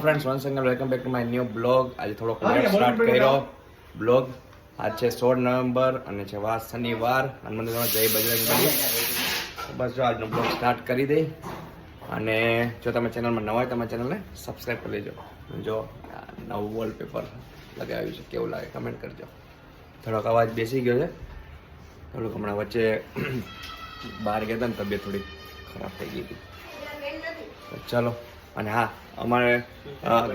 Hello friends once again welcome back to my new blog આજે થોડોક late start કર્યો. Blog આજ છે સોળ નવેમ્બર અને છે વાર શનિવાર. હનુમાન જય બજરંગ બસ જો આજનો બ્લોગ સ્ટાર્ટ કરી દઈ. અને જો તમે ચેનલમાં નવા હોય તમે ચેનલને સબસ્ક્રાઈબ કરી લેજો. જો નવું વોલપેપર લગાવ્યું છે કેવું લાગે કમેન્ટ કરજો. થોડોક અવાજ બેસી ગયો છે. થોડુંક હમણાં વચ્ચે બહાર ગયા હતા ને તબિયત થોડી ખરાબ થઈ ગઈ હતી. ચાલો. અને હા, અમારે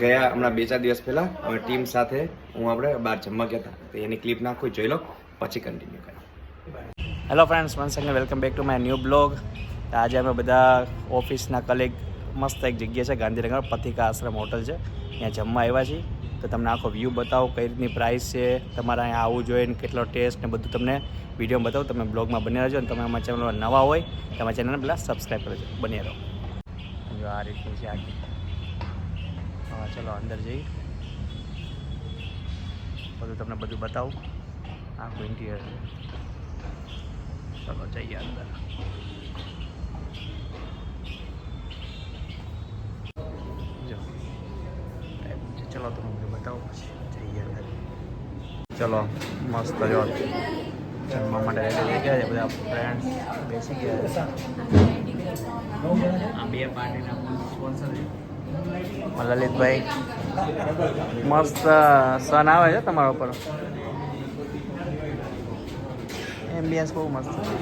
ગયા હમણાં બે ચાર દિવસ પહેલા અમે ટીમ સાથે હું આપણે બહાર જમવા ગયા હતા. તો એની ક્લિપ નાખું, જોઈ લો, પછી કન્ટિન્યુ કરો hello friends once again welcome back to my new blog આજે અમે બધા ઓફિસના કલીગ મસ્ત એક જગ્યા છે, ગાંધીનગર, પથિકા આશ્રમ હોટલ છે. ત્યાં જમવા આવ્યા છીએ. તો તમને આખો વ્યૂ બતાવો કઈ રીતની પ્રાઇસ છે, તમારે અહીંયા આવવું જોઈએ ને કેટલો ટેસ્ટ ને બધું તમને વીડિયો બતાવો. તમે બ્લોગમાં બની રહેજો અને તમે અમારા ચેનલમાં નવા હોય, તો ચેનલને પહેલાં સબસ્ક્રાઈબ કરજો. બની રહો. જો આ રીતની છે આખી. હા, ચલો, અંદર જઈ. બધું તમને બધું બતાવું. આખું ઇન્ટિરિયર ચલો, જઈએ અંદર. ચલો તો હું બતાવું પછી જઈએ અંદર. ચલો, મસ્ત જો. જમવા માટે રેડી થઈ ગયા છે બધા ફ્રેન્ડ્સ બેસી ગયા લલિતભાઈ મસ્ત સન આવે છે તમારા ઉપર. એમ્બિયન્સ બહુ મસ્ત છે.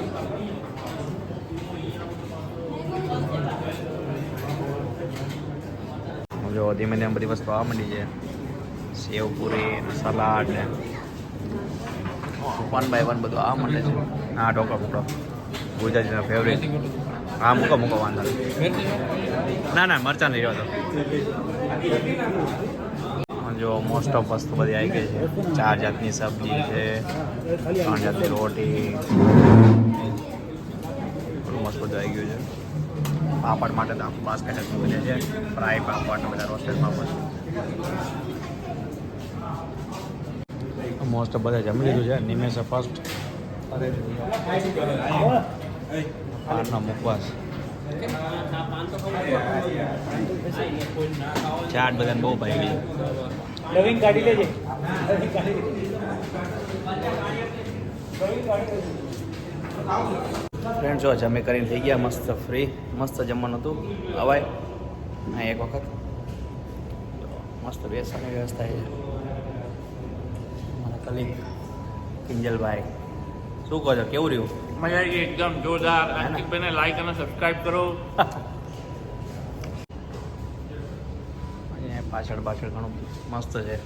જો, ધીમે ધીમે બધી વસ્તુ આવવા માંડી છે. સેવ પૂરી, સલાડ ને વન બાય વન બધું આવવા માંડે છે. આ ઢોકળા મૂકો ગુજરાતીનો ફેવરેટ હા, મૂકો મૂકો, વાંધો ના ના, મરચાં નહીં રહ્યો જો મોસ્ટ ઓફ વસ્તુ બધી આવી ગઈ છે. ચાર જાતની સબ્જી છે, ત્રણ જાતની રોટી. મસ્ત બધું આવી ગયું છે. પાપડ માટે તો આખું બાસ્કેટ જ મૂકેલું છે. ફ્રાય પાપડ બધા રોસ્ટેડ પાપડ. મોસ્ટ ઓફ બધા જમી લીધું છે. નિમેશે ફર્સ્ટ પાનનો મુખવાસ ચાટ બધાને બહુ ભાઈ નવીન કાઢી લેજે ફ્રેન્ડ જો જમે કરીને થઈ ગયા મસ્ત ફ્રી મસ્ત જમવાનું હતું. અવાય હા એક વખત. મસ્ત બેસવાની વ્યવસ્થા છે. મારા કલીગ કિંજલભાઈ. શું કહો છો? કેવું રહ્યું? મજા આવી ગઈ એકદમ જોરદાર. આંતિકભાઈને લાઈક અને સબસ્ક્રાઇબ કરો. પાછળ પાછળ ઘણું મસ્ત છે.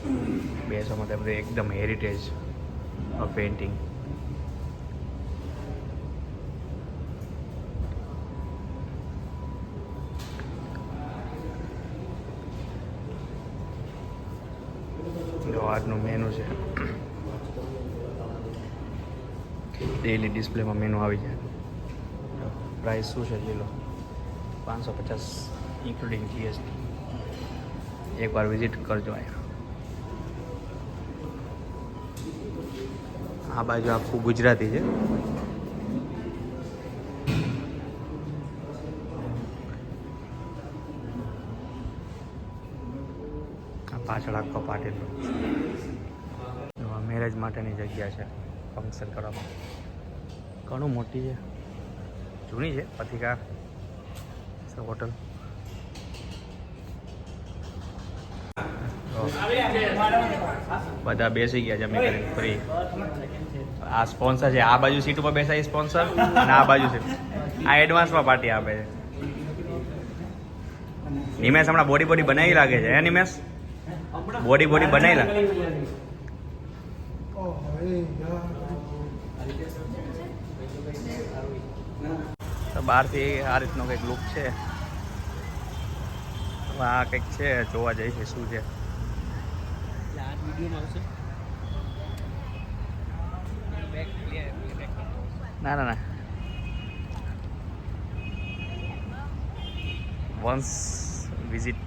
બેસવા માટે બધું એકદમ હેરિટેજ પેઇન્ટિંગ આજનું મેનુ છે. ડેઈલી ડિસ્પ્લેમાં મેનુ આવી જાય. પ્રાઇસ શું છે લીલો પાંચસો પચાસ ઇન્ક્લુડિંગ જીએસટી એકવાર વિઝિટ કરજો અહીંયા. આ બાજુ આખું ગુજરાતી છે. પાછળ આખો પાટેલો મેરેજ માટેની જગ્યા છે ફંક્શન કરવામાં. ઘણું મોટી છે. જૂની છે, પથિકા. હોટલ બધા બેસી ગયા જમી કરીને ફ્રી આ સ્પોન્સર છે. આ બાજુ સીટ ઉપર બેસાય સ્પોન્સર અને આ બાજુ છે આ એડવાન્સમાં પાર્ટી આપે છે. નિમેશ હમણાં બોડી બોડી બનાવી લાગે છે, હે નિમેશ? બોડી બોડી બનાવી લાગે બહારથી આ રીતનો કંઈક લુક છે. આ કંઈક છે જોવા જઈ છે શું છે. ના ના ના. વન્સ વિઝિટ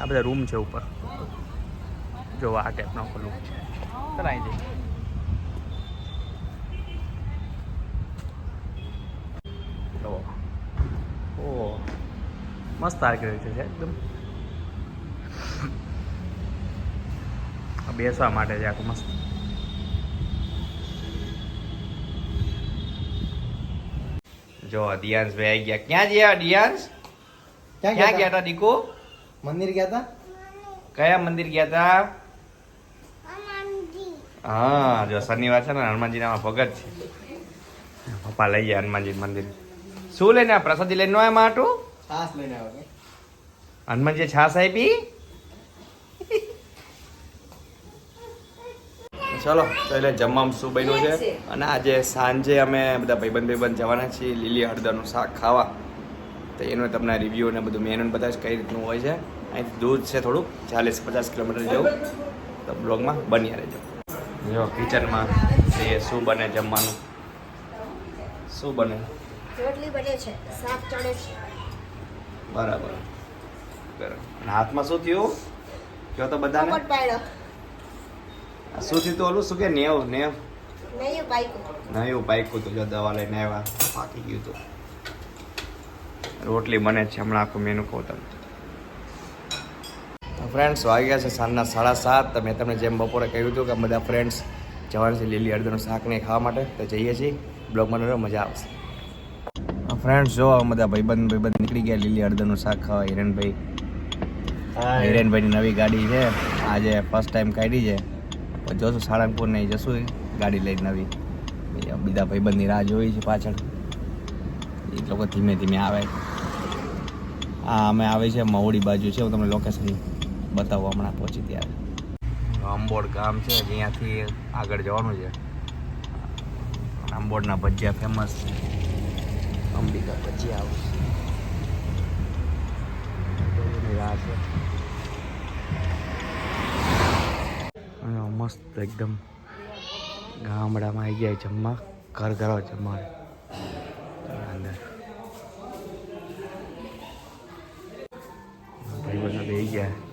આ બધા રૂમ છે ઉપર. જોવા આ ટાઈપનો લુક છે. ચાલ અહીં જઈએ. મસ્ત આર્કિટેક્ચર છે એકદમ. બેસવા માટે છે આખું મસ્ત. જો અધિયાંશ ભાઈ આવી ગયા. ક્યાં જયા દિયાંશ? ક્યાં ગયા હતા દીકુ? મંદિર ગયા હતા કયા મંદિર ગયા હતા હા જો શનિવાર છે ને હનુમાનજીના ભગત છે. પપ્પા લઈ ગયા હનુમાનજી મંદિર. શું લઈને પ્રસાદી લઈને આવ્યા માટું? છાસ લઈને આવ્યો હનુમાનજી છાસ આપી? ચલો તો એટલે જમવામાં શું બન્યું છે? અને આજે સાંજે અમે બધા ભાઈબંધ ભાઈબંધ જવાના છીએ લીલી હળદરનું શાક ખાવા. તો એનું તમને રિવ્યૂ અને બધું મેનુ બધા કઈ રીતનું હોય છે. અહીંથી દૂર છે થોડુંક ચાલીસ પચાસ કિલોમીટર જેવું. તો બ્લોગમાં બની રહેજો. જો કિચનમાં એ શું બને જમવાનું? શું બને? રોટલી બને છે શાક ચડે છે. બરાબર. બરાબર. અને હાથમાં શું થયું? કયો તો બધાને. શું થયું તો ઓલું? શું કે નેવ નેવ? નહીં બાઈક ના એવું તો જો દવા લઈને આવ્યા. પાકી ગયું હતું રોટલી બને છે. હમણાં આખું મેનુ કહું તમને. ફ્રેન્ડ્સ વાગ્યા છે સાંજના સાડા સાત. મેં તમને જેમ બપોરે કહ્યું હતું કે બધા ફ્રેન્ડ્સ જવાનું છે લીલી હળદરનું શાક નહીં ખાવા માટે. તો જઈએ છીએ. બ્લોગમાં રહ્યો મજા આવશે. ફ્રેન્ડ્સ જો બધા ભાઈબંધ ભાઈબંધ નીકળી ગયા. લીલી હળદરનું શાક ખાવા હિરેનભાઈ. હિરેનભાઈની નવી ગાડી છે. આજે ફર્સ્ટ ટાઈમ કાઢી છે. પણ જોશું સાળંગપુર નહીં જશું ગાડી લઈને નવી. બીજા ભાઈબંધની રાહ જોઈ છે પાછળ. એ લોકો ધીમે ધીમે આવે. હા અમે આવી છે મહુડી બાજુ છે. હું તમને લોકેશન બતાવું હમણાં પહોંચી ત્યારે. અંબોડ ગામ છે. જ્યાંથી આગળ જવાનું છે. અંબોડના ભજીયા ફેમસ છે. અંબિકા પછી આવશે. રાહ અને મસ્ત એકદમ ગામડામાં આવી ગયા જમવા, ઘર ઘર જમવા અંદર. ભાઈ બધા બેસી ગયા.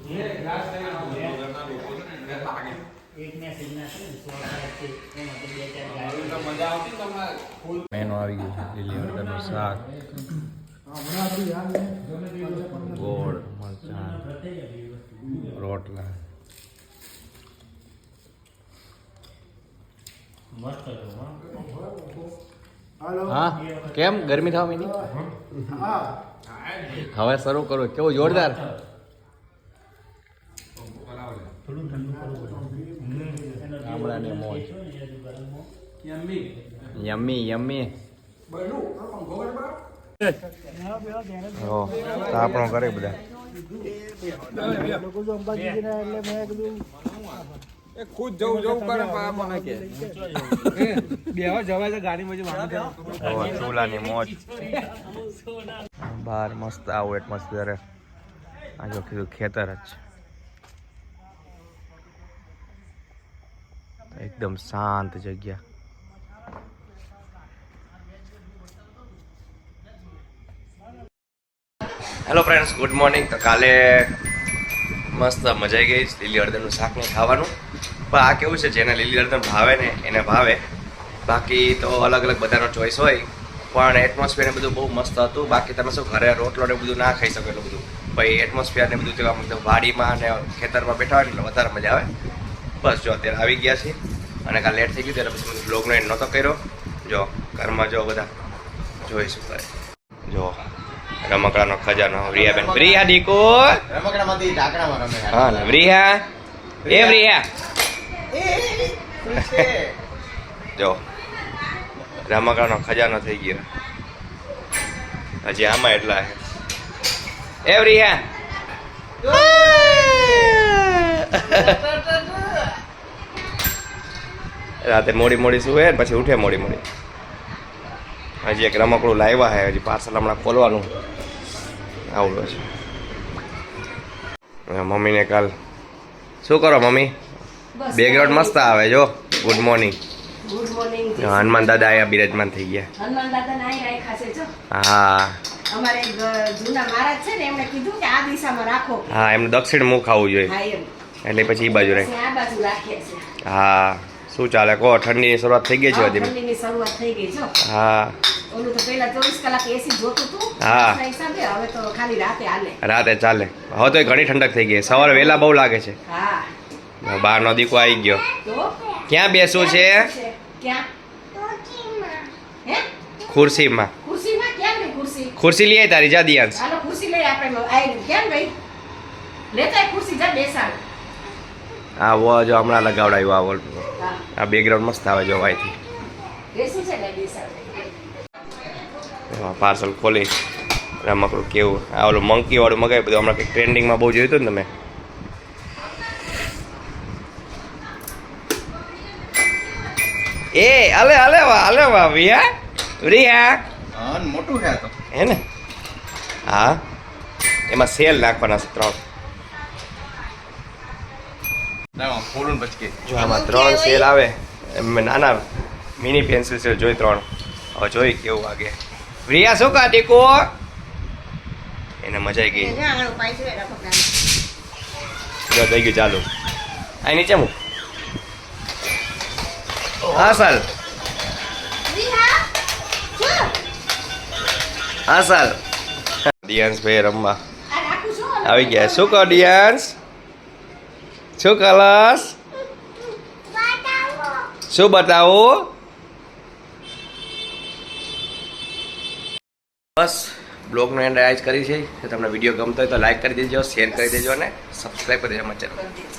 મેનુ આવી ગયું લીલી શાક. ગોળ, મરચાં, રોટલા. હા, કેમ? ગરમી થવા માંડી? હવે શરૂ કરો. કેવો, જોરદાર? ગામડાની મોજ. યમ્મી. યમ્મી આપણો કરે બધા. ખુદ જવું જવું કરે પણ કે બેવા જવાય તો ગાડીમાં જ વાંધો ઓ ચૂલાની મોજ. બહાર મસ્ત આવું એટમોસ્ફિયર આ જો કીધું ખેતર જ છે. એકદમ શાંત જગ્યા. હેલો ફ્રેન્ડ્સ ગુડ મોર્નિંગ તો કાલે મસ્ત મજા આવી ગઈ લીલી હળદરનું શાક ને ખાવાનું. પણ આ કેવું છે, જેને લીલી હળદર ભાવે ને એને ભાવે. બાકી તો અલગ અલગ બધાનો ચોઈસ હોય. પણ એટમોસ્ફિયર ને બધું બહુ મસ્ત હતું. બાકી તમે શું ઘરે રોટલો ને બધું ના ખાઈ શકો એટલું બધું. પછી એટમોસ્ફિયર ને બધું જેવા એકદમ વાડીમાં ને ખેતરમાં બેઠા હોય એટલે વધારે મજા આવે. બસ જો અત્યારે આવી ગયા છે અને કાલે લેટ થઈ ગયું ત્યારે પછી બ્લોગનો એન્ડ નહોતો કર્યો. જો ઘરમાં જો બધા જોઈશું કરે જો રમકડાનો ખજાનો રિયા બેન રિયા દીકો! રમકડામાંથી ઢાંકણામાં રમે હા રિયા એ રિયા જો રમકડાનો ખજાનો થઈ ગયો. હજી આમાં એટલા એવરી એ રિયા રાતે મોડી મોડી સુવે ને પછી ઉઠે મોડી મોડી. હજી એક રમકડું લાવ્યા છે હજી પાર્સલ હમણાં ખોલવાનું. આવડો છે. મમ્મીને કાલ શું કરો મમ્મી? બેકગ્રાઉન્ડ મસ્ત આવે જો. ગુડ મોર્નિંગ હનુમાન દાદા આયા બિરાજમાન થઈ ગયા. હનુમાન દાદા હા. અમારે જૂના મહારાજ છે ને એમણે કીધું કે આ દિશામાં રાખો. હા એમને દક્ષિણ મુખ આવવું જોઈએ. એટલે પછી એ બાજુ રહે આ બાજુ રાખ્યા છે. હા. શું ચાલે? કહો ઠંડીની શરૂઆત થઈ ગઈ છે હજી. ઠંડીની શરૂઆત થઈ ગઈ છે. હા. ઓલું તો પહેલા ચોવીસ કલાક એસી જોતું હતું. હા. હિસાબે હવે તો ખાલી રાતે હાલે. રાતે ચાલે. હવે તો ઘણી ઠંડક થઈ ગઈ સવારે વહેલા બહુ લાગે છે. હા. બહારનો દીકો આવી ગયો. ક્યાં બેસવું છે? ક્યાં? ખુરશીમાં. ખુરશીમાં? ક્યાં ગઈ ખુરશી? ખુરશી લઈ તારી જા દિયાંશ. હાલો ખુરશી લઈ આપણે આવી કેમ ભાઈ લેતા ખુરશી જા બેસાડ. આ વો જો હમણાં લગાવડાવ્યો આ વોલ. આ બેકગ્રાઉન્ડ મસ્ત આવે જો બેસાડ પાર્સલ ખોલી. રમકડું કેવું આ ઓલું મંકી વાળું મગાવ્યું બધું હમણાં કંઈક ટ્રેન્ડિંગમાં બહુ જોયું હતું ને તમે? એ અલે અલે વાહ અલે વાહ વિયા રિયા? હા મોટું હે ને? હા. એમાં સેલ નાખવાના છે ત્રણ. જો આમાં ત્રણ સેલ આવે એમ નાના મિની પેન્સિલ સેલ જોઈ ત્રણ. હવે જોઈ કેવું વાગે. પ્રિયા શું કા ટીકો? એને મજા આવી ગઈ. જો થઈ ગયું ચાલુ. આ નીચે હું હા સર હા સર ડિયાન્સ ભાઈ રમવા. આ રાખું છું આવી ગયા. શું કહો ડિયાન્સ? શું કલસ શું બતાવું? બસ બ્લોગનો એન્ડ આજ કરી છે. તમને વીડિયો ગમતો હોય તો લાઈક કરી દેજો શેર કરી દેજો અને સબસ્ક્રાઈબ કરી દેજો અમારા ચેનલ